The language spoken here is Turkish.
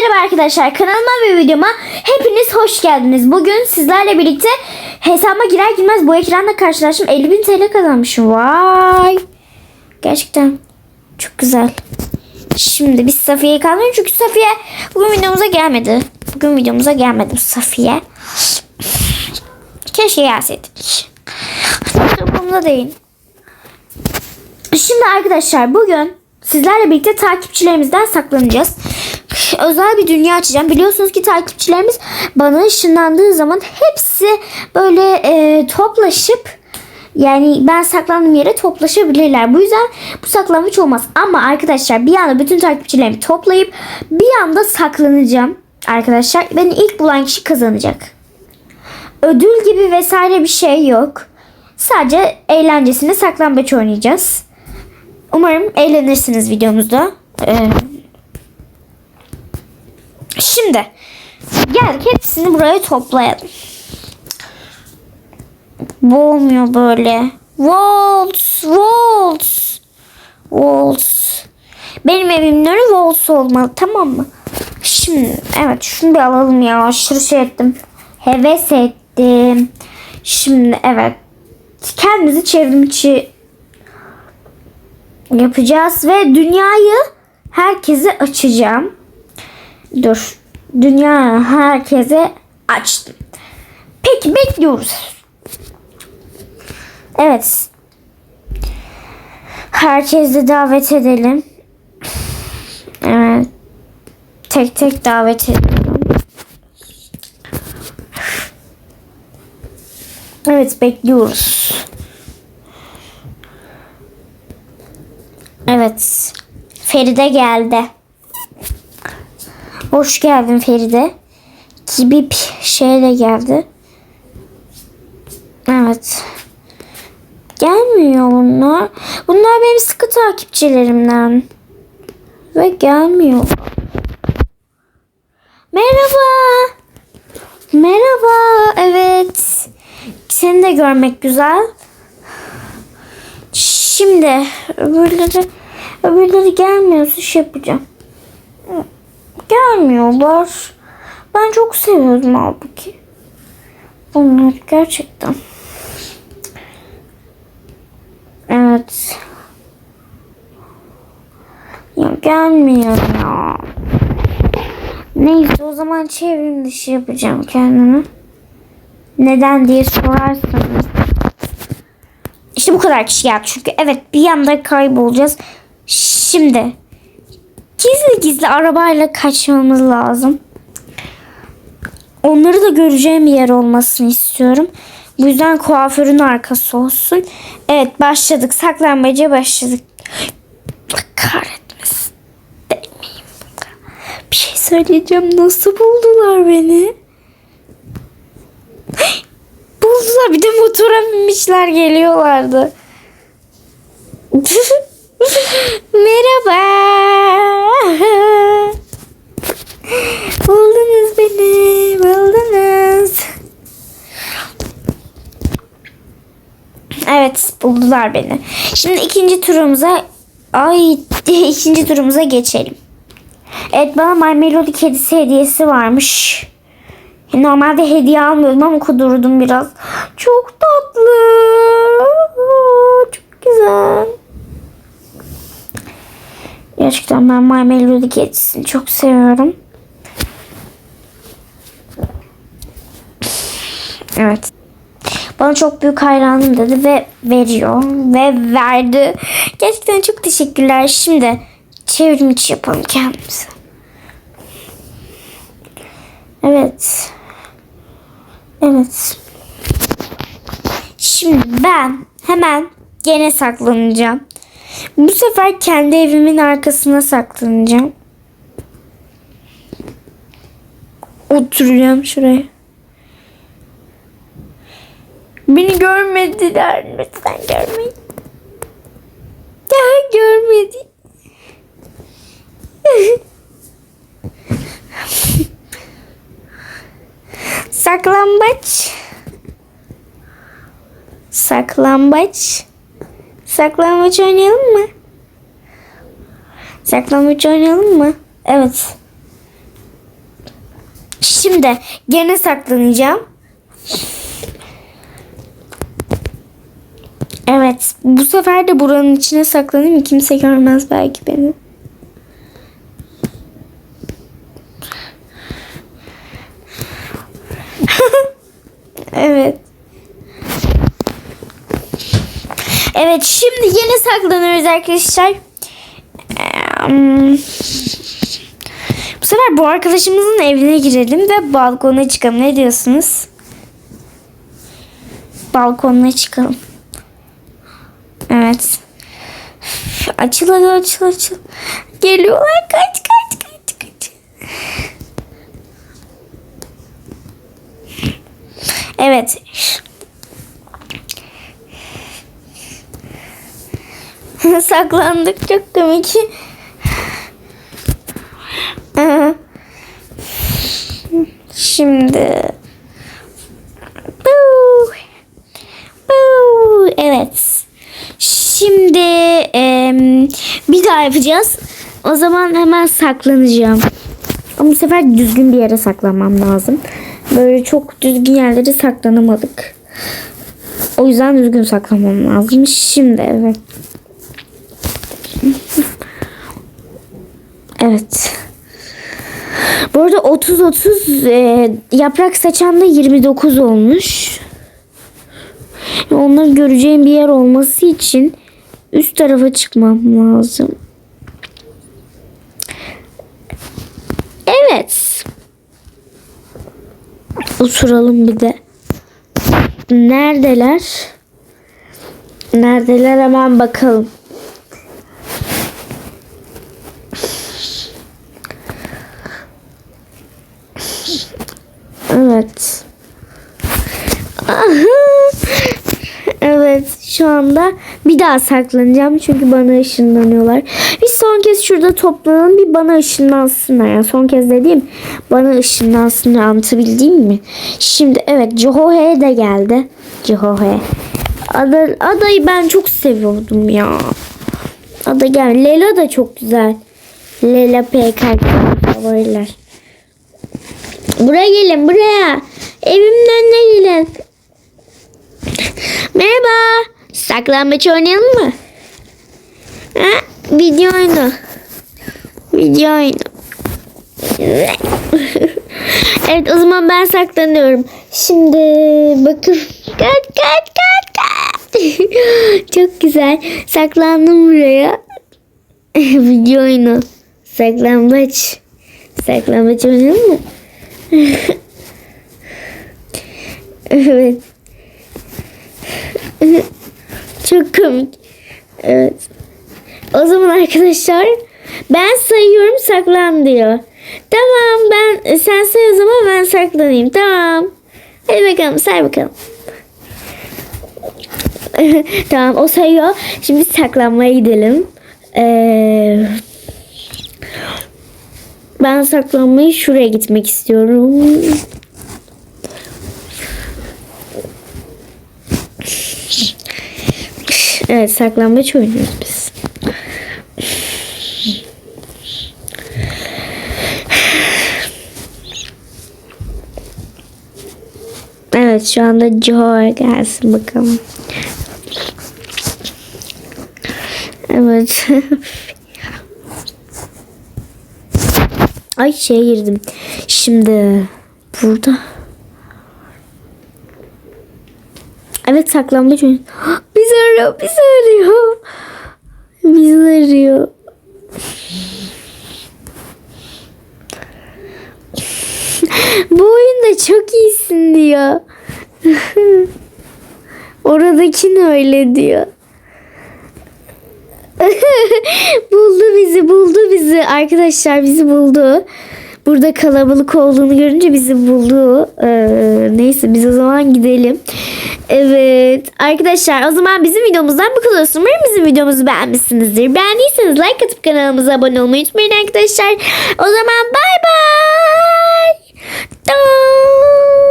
Merhaba arkadaşlar kanalıma ve videoma hepiniz hoş geldiniz. Bugün sizlerle birlikte hesabıma girer girmez bu ekranla karşılaştım. 50.000 TL kazanmışım. Vay. Gerçekten çok güzel. Şimdi biz Safiye'yi kaldırıyoruz çünkü Safiye bugün videomuza gelmedi. Bugün videomuza gelmedi Safiye. Keşke gelseydik. Umurumda değil. Şimdi arkadaşlar bugün sizlerle birlikte takipçilerimizden saklanacağız. Özel bir dünya açacağım. Biliyorsunuz ki takipçilerimiz bana ışınlandığı zaman hepsi böyle e, toplaşıp yani ben saklandığım yere toplaşabilirler. Bu yüzden bu saklanmış olmaz. Ama arkadaşlar bir anda bütün takipçilerimi toplayıp bir anda saklanacağım. Arkadaşlar beni ilk bulan kişi kazanacak. Ödül gibi vesaire bir şey yok. Sadece eğlencesine saklambaç oynayacağız. Umarım eğlenirsiniz videomuzda. Ee, şimdi geldik hepsini buraya toplayalım. Bu olmuyor böyle. Waltz, waltz, waltz. Benim evimin önü waltz olmalı tamam mı? Şimdi evet şunu bir alalım ya. Aşırı şey ettim. Heves ettim. Şimdi evet. Kendimizi çevrimiçi yapacağız ve dünyayı herkese açacağım. Dur. Dünya herkese açtım. Peki bekliyoruz. Evet. Herkesi davet edelim. Evet. Tek tek davet edelim. Evet bekliyoruz. Evet. Feride geldi. Hoş geldin Feride. Gibi bir şey de geldi. Evet. Gelmiyor bunlar. Bunlar benim sıkı takipçilerimden. Ve gelmiyor. Merhaba. Merhaba. Evet. Seni de görmek güzel. Şimdi öbürleri öbürleri gelmiyorsa şey yapacağım. Gelmiyorlar. Ben çok seviyordum halbuki. Bunlar gerçekten. Evet. Ya gelmiyor ya. Neyse o zaman çevrim dışı yapacağım kendimi. Neden diye sorarsanız. İşte bu kadar kişi geldi çünkü evet bir anda kaybolacağız. Şimdi gizli gizli arabayla kaçmamız lazım. Onları da göreceğim bir yer olmasını istiyorum. Bu yüzden kuaförün arkası olsun. Evet başladık. Saklanmaca başladık. Kahretmesin. Değmeyeyim. Bir şey söyleyeceğim. Nasıl buldular beni? Buldular. Bir de motora binmişler geliyorlardı. Merhaba. Buldunuz beni. Buldunuz. Evet buldular beni. Şimdi ikinci turumuza ay ikinci turumuza geçelim. Evet bana My Melody kedisi hediyesi varmış. Normalde hediye almıyordum ama kudurdum biraz. Çok tatlı. Çok güzel. Gerçekten ben My Melody kedisini çok seviyorum. Evet. Bana çok büyük hayranım dedi ve veriyor ve verdi. Gerçekten çok teşekkürler. Şimdi çevrim içi yapalım kendimize. Evet. Evet. Şimdi ben hemen gene saklanacağım. Bu sefer kendi evimin arkasına saklanacağım. Oturacağım şuraya. Beni görmediler. Lütfen görmeyin. Ya görmedi. Saklambaç. Saklambaç. Saklambaç oynayalım mı? Saklambaç oynayalım mı? Evet. Şimdi gene saklanacağım. Evet. Bu sefer de buranın içine saklanayım. Kimse görmez belki beni. evet. Evet şimdi yine saklanıyoruz arkadaşlar. Bu sefer bu arkadaşımızın evine girelim ve balkona çıkalım. Ne diyorsunuz? Balkonuna çıkalım. Evet. Açıl hadi açıl açıl. Geliyorlar kaç kaç kaç kaç. Evet. Saklandık çok komik. Şimdi evet. Şimdi bir daha yapacağız. O zaman hemen saklanacağım. Ama bu sefer düzgün bir yere saklanmam lazım. Böyle çok düzgün yerlere saklanamadık. O yüzden düzgün saklamam lazım. Şimdi evet. Evet. Bu arada 30-30 e, yaprak saçan da 29 olmuş. Onları göreceğim bir yer olması için üst tarafa çıkmam lazım. Evet. Oturalım bir de. Neredeler? Neredeler hemen bakalım. Evet. Aha. Evet şu anda bir daha saklanacağım çünkü bana ışınlanıyorlar. Bir son kez şurada toplanalım bir bana ışınlansınlar. Yani son kez dediğim bana ışınlansınlar anlatabildiğim mi? Şimdi evet Cihohe de geldi. Cihohe. Ada, adayı ben çok seviyordum ya. Ada gel. Lela da çok güzel. Lela PK favoriler. Buraya gelin buraya. Evimin önüne gelin. Merhaba. Saklambaç oynayalım mı? Ha? Video oyunu. Video oyunu. evet o zaman ben saklanıyorum. Şimdi bakın. Kaç kaç kaç kaç. Çok güzel. Saklandım buraya. Video oyunu. Saklambaç. Saklambaç oynayalım mı? evet. Çok komik. Evet. O zaman arkadaşlar ben sayıyorum saklan diyor. Tamam ben sen say o zaman ben saklanayım. Tamam. Hadi bakalım say bakalım. tamam o sayıyor. Şimdi saklanmaya gidelim. Ee, ben saklanmayı şuraya gitmek istiyorum. Evet saklambaç oynuyoruz biz. Evet şu anda Joe gelsin bakalım. Evet. Ay şeye girdim. Şimdi burada. Evet saklambaç oynuyor. Arıyor, bizi arıyor. Bizi arıyor. Bu oyunda çok iyisin diyor. Oradakini öyle diyor. buldu bizi, buldu bizi. Arkadaşlar bizi buldu. Burada kalabalık olduğunu görünce bizi buldu. Ee, neyse biz o zaman gidelim. Evet arkadaşlar o zaman bizim videomuzdan bu kadar. Umarım bizim videomuzu beğenmişsinizdir. Beğendiyseniz like atıp kanalımıza abone olmayı unutmayın arkadaşlar. O zaman bay bay. Tamam.